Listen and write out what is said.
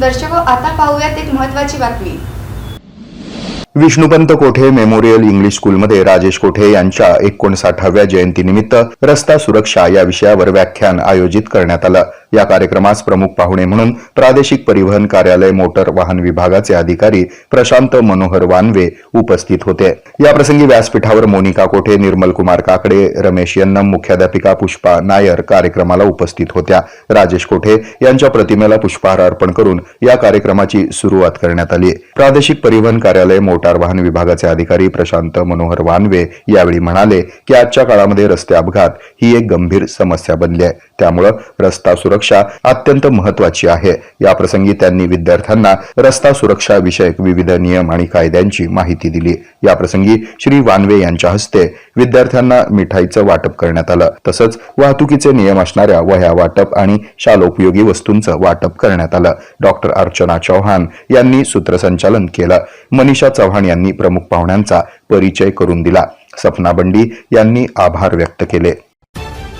दर्शको आता पाहूयात एक महत्वाची बातमी. विष्णुपंत कोठे मेमोरियल इंग्लिश स्कूलमध्ये राजेश कोठे यांच्या एकोणसाठाव्या जयंतीनिमित्त रस्ता सुरक्षा या विषयावर व्याख्यान आयोजित करण्यात आलं. या कार्यक्रमास प्रमुख पाहुणे म्हणून प्रादेशिक परिवहन कार्यालय मोटर वाहन विभागाचे अधिकारी प्रशांत मनोहर वानवे उपस्थित होते. याप्रसंगी व्यासपीठावर मोनिका कोठे निर्मल कुमार काकडे रमेश यन्नम मुख्याध्यापिका पुष्पा नायर कार्यक्रमाला उपस्थित होत्या. राजेश कोठे यांच्या प्रतिमेला पुष्पहार अर्पण करून या कार्यक्रमाची सुरुवात करण्यात आली. प्रादेशिक परिवहन कार्यालय मोटार वाहन विभागाचे अधिकारी प्रशांत मनोहर वानवे यावेळी म्हणाले की आजच्या काळामध्ये रस्ते अपघात ही एक गंभीर समस्या बनली आहे. त्यामुळं रस्ता सुरक्षा अत्यंत महत्वाची आहे. याप्रसंगी त्यांनी विद्यार्थ्यांना रस्ता सुरक्षा विषयक विविध नियम आणि कायद्यांची माहिती दिली. याप्रसंगी श्री वानवे यांच्या हस्ते विद्यार्थ्यांना मिठाईचं वाटप करण्यात आलं. तसंच वाहतुकीचे नियम असणाऱ्या वह्या वाटप आणि शालोपयोगी वस्तूंचं वाटप करण्यात आलं. डॉक्टर अर्चना चौहान यांनी सूत्रसंचालन केलं. मनीषा चव्हाण यांनी प्रमुख पाहुण्यांचा परिचय करून दिला. सपना बंडी यांनी आभार व्यक्त केले.